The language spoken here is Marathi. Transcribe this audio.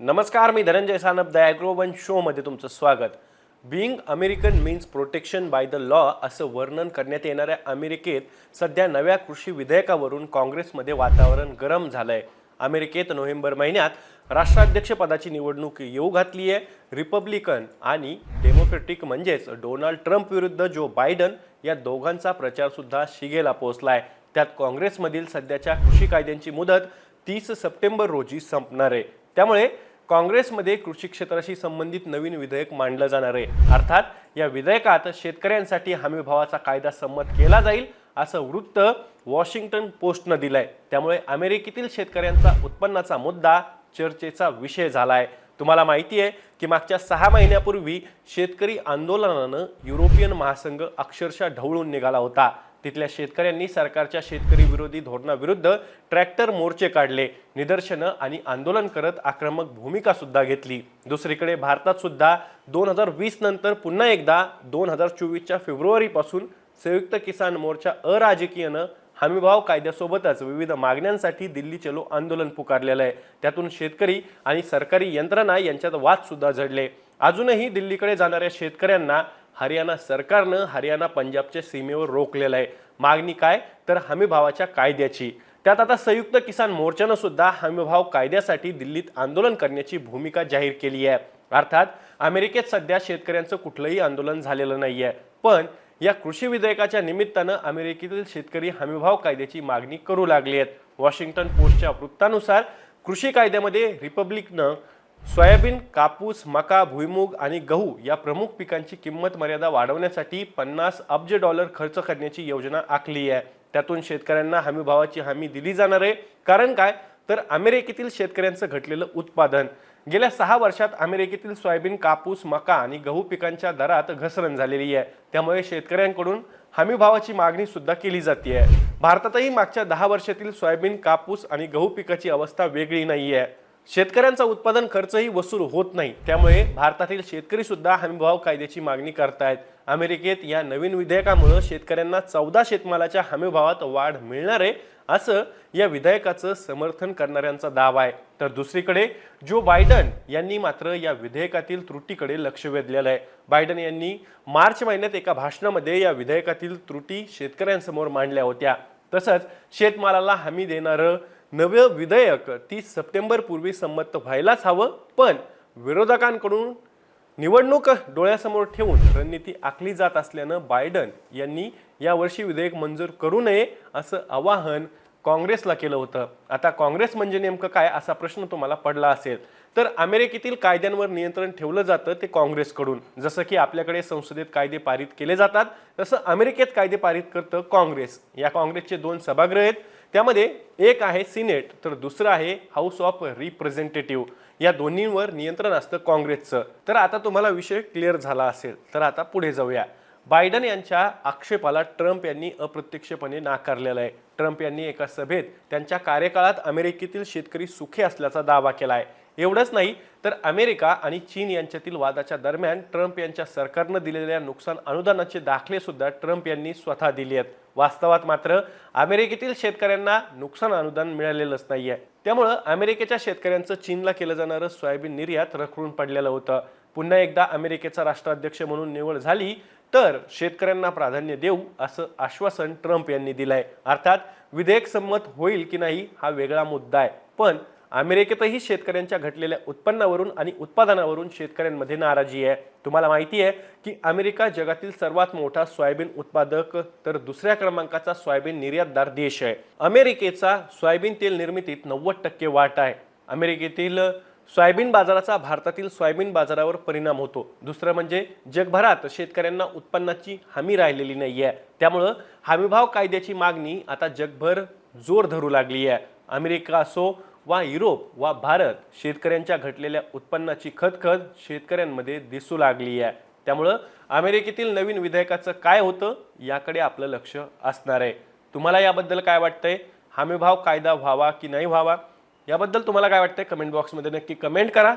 नमस्कार मी धनंजय सानप द ॲग्रोवन शोमध्ये तुमचं स्वागत. Being American means protection by the law असं वर्णन करण्यात येणाऱ्या अमेरिकेत सध्या नव्या कृषी विधेयकावरून काँग्रेसमध्ये वातावरण गरम झालं आहे अमेरिकेत नोव्हेंबर महिन्यात राष्ट्राध्यक्षपदाची निवडणूक येऊ घातली आहे. रिपब्लिकन आणि डेमोक्रेटिक म्हणजेच डोनाल्ड ट्रम्प विरुद्ध जो बायडन या दोघांचा प्रचारसुद्धा शिगेला पोहोचला आहे त्यात काँग्रेसमधील सध्याच्या कृषी कायद्यांची मुदत तीस सप्टेंबर रोजी संपणार आहे. त्यामुळे काँग्रेसमध्ये कृषी क्षेत्राशी संबंधित नवीन विधेयक मांडलं जाणार आहे. अर्थात या विधेयकात शेतकऱ्यांसाठी हमीभावाचा कायदा संमत केला जाईल असं वृत्त वॉशिंग्टन पोस्टनं दिलंय. त्यामुळे अमेरिकेतील शेतकऱ्यांचा उत्पन्नाचा मुद्दा चर्चेचा विषय झाला आहे तुम्हाला माहिती आहे की मागच्या सहा महिन्यापूर्वी शेतकरी आंदोलनानं युरोपियन महासंघ अक्षरशः ढवळून निघाला होता. तिथल्या शेतकऱ्यांनी सरकारच्या शेतकरी विरोधी धोरणाविरुद्ध ट्रॅक्टर मोर्चे काढले. निदर्शनं आणि आंदोलन करत आक्रमक भूमिका सुद्धा घेतली. दुसरीकडे भारतात सुद्धा दोन हजार वीस नंतर पुन्हा एकदा दोन हजार चोवीसच्या फेब्रुवारीपासून संयुक्त किसान मोर्चा अराजकीयनं हमीभाव कायद्यासोबतच विविध मागण्यांसाठी दिल्ली चलो आंदोलन पुकारलेलं आहे. त्यातून शेतकरी आणि सरकारी यंत्रणा यांच्यात वाद सुद्धा झडले. अजूनही दिल्लीकडे जाणाऱ्या शेतकऱ्यांना हरियाणा सरकारनं हरियाणा पंजाबच्या सीमेवर रोखलेलं आहे. मागणी काय? तर हमीभावाच्या कायद्याची. त्यात आता संयुक्त किसान मोर्चानं सुद्धा हमीभाव कायद्यासाठी दिल्लीत आंदोलन करण्याची भूमिका जाहीर केली आहे. अर्थात अमेरिकेत सध्या शेतकऱ्यांचं कुठलंही आंदोलन झालेलं नाही आहे पण या कृषी विधेयकाच्या निमित्तानं अमेरिकेतील शेतकरी हमीभाव कायद्याची मागणी करू लागले आहेत. वॉशिंग्टन पोस्टच्या वृत्तानुसार कृषी कायद्यामध्ये रिपब्लिकनं सोयाबीन कापूस मका भुईमूग आणि गहू या प्रमुख पिकांची किंमत मर्यादा वाढवण्यासाठी पन्नास अब्ज डॉलर खर्च करण्याची योजना आखली आहे. त्यातून शेतकऱ्यांना हमीभावाची हमी दिली जाणार आहे. कारण काय? तर अमेरिकेतील शेतकऱ्यांचं घटलेलं उत्पादन. गेल्या सहा वर्षात अमेरिकेतील सोयाबीन कापूस मका आणि गहू पिकांच्या दरात घसरण झालेली आहे. त्यामुळे शेतकऱ्यांकडून हमीभावाची मागणी सुद्धा केली जाते भारतातही मागच्या दहा वर्षातील सोयाबीन कापूस आणि गहू पिकाची अवस्था वेगळी नाही आहे शेतकऱ्यांचा उत्पादन खर्चही वसूल होत नाही. त्यामुळे भारतातील शेतकरी सुद्धा हमीभाव कायद्याची मागणी करतायत. अमेरिकेत या नवीन विधेयकामुळे शेतकऱ्यांना चौदा शेतमालाच्या हमीभावात वाढ मिळणार आहे असं या विधेयकाचं समर्थन करणाऱ्यांचा दावा आहे. तर दुसरीकडे जो बायडन यांनी मात्र या विधेयकातील त्रुटीकडे लक्ष वेधलेलं आहे. बायडन यांनी मार्च महिन्यात एका भाषणामध्ये या विधेयकातील त्रुटी शेतकऱ्यांसमोर मांडल्या होत्या. तसंच शेतमालाला हमी देणारं नवं विधेयक तीस सप्टेंबरपूर्वी संमत व्हायलाच हवं. पण विरोधकांकडून निवडणूक डोळ्यासमोर ठेवून रणनीती आखली जात असल्यानं बायडन यांनी यावर्षी विधेयक मंजूर करू नये असं आवाहन काँग्रेसला केलं होतं. आता काँग्रेस म्हणजे नेमकं काय असा प्रश्न तुम्हाला पडला असेल. तर अमेरिकेतील कायद्यांवर नियंत्रण ठेवलं जातं ते काँग्रेसकडून. जसं की आपल्याकडे संसदेत कायदे पारित केले जातात तसं अमेरिकेत कायदे पारित करतं काँग्रेस. या काँग्रेसचे दोन सभागृह आहेत. त्यामध्ये एक आहे सिनेट तर दुसरं आहे हाऊस ऑफ रिप्रेझेंटेटिव्ह. या दोन्हींवर नियंत्रण असतं काँग्रेसचं. तर आता तुम्हाला विषय क्लिअर झाला असेल तर आता पुढे जाऊया. बायडन यांच्या आक्षेपाला ट्रम्प यांनी अप्रत्यक्षपणे नाकारलेला आहे. ट्रम्प यांनी एका सभेत त्यांच्या कार्यकाळात अमेरिकेतील शेतकरी सुखी असल्याचा दावा केला आहे एवढंच नाही तर अमेरिका आणि चीन यांच्यातील वादाच्या दरम्यान ट्रम्प यांच्या सरकारनं दिलेल्या नुकसान अनुदानाचे दाखले सुद्धा ट्रम्प यांनी स्वतः दिले आहेत. वास्तवात मात्र अमेरिकेतील शेतकऱ्यांना नुकसान अनुदान मिळालेलंच नाहीये. त्यामुळं अमेरिकेच्या शेतकऱ्यांचं चीनला केलं जाणारं सोयाबीन निर्यात रखडून पडलेलं होतं. पुन्हा एकदा अमेरिकेचा राष्ट्राध्यक्ष म्हणून निवड झाली तर शेतकऱ्यांना प्राधान्य देऊ असं आश्वासन ट्रम्प यांनी दिलंय. अर्थात विधेयक संमत होईल की नाही हा वेगळा मुद्दा आहे. पण अमेरिकेतही शेतकऱ्यांच्या घटलेल्या उत्पन्नावरून आणि उत्पादनावरून शेतकऱ्यांमध्ये नाराजी आहे. तुम्हाला माहिती आहे की अमेरिका जगातील सर्वात मोठा सोयाबीन उत्पादक तर दुसऱ्या क्रमांकाचा सोयाबीन निर्यातदार देश आहे. अमेरिकेचा सोयाबीन तेल निर्मितीत नव्वद टक्के वाटा आहे. अमेरिकेतील सोयाबीन बाजाराचा भारतातील सोयाबीन बाजारावर परिणाम होतो. दुसरं म्हणजे जगभरात शेतकऱ्यांना उत्पन्नाची हमी राहिलेली नाही आहे त्यामुळं हमीभाव कायद्याची मागणी आता जगभर जोर धरू लागली आहे. अमेरिका असो वा युरोप वा भारत शेतकऱ्यांच्या घटलेल्या उत्पन्नाची खतखत शेतकऱ्यांमध्ये दिसू लागली आहे. त्यामुळं अमेरिकेतील नवीन विधेयकाचं काय होतं याकडे आपलं लक्ष असणार आहे. तुम्हाला याबद्दल काय वाटतंय? हमीभाव कायदा व्हावा की नाही व्हावा? याबद्दल तुम्हाला काय वाटतंय? कमेंट बॉक्समध्ये नक्की कमेंट करा.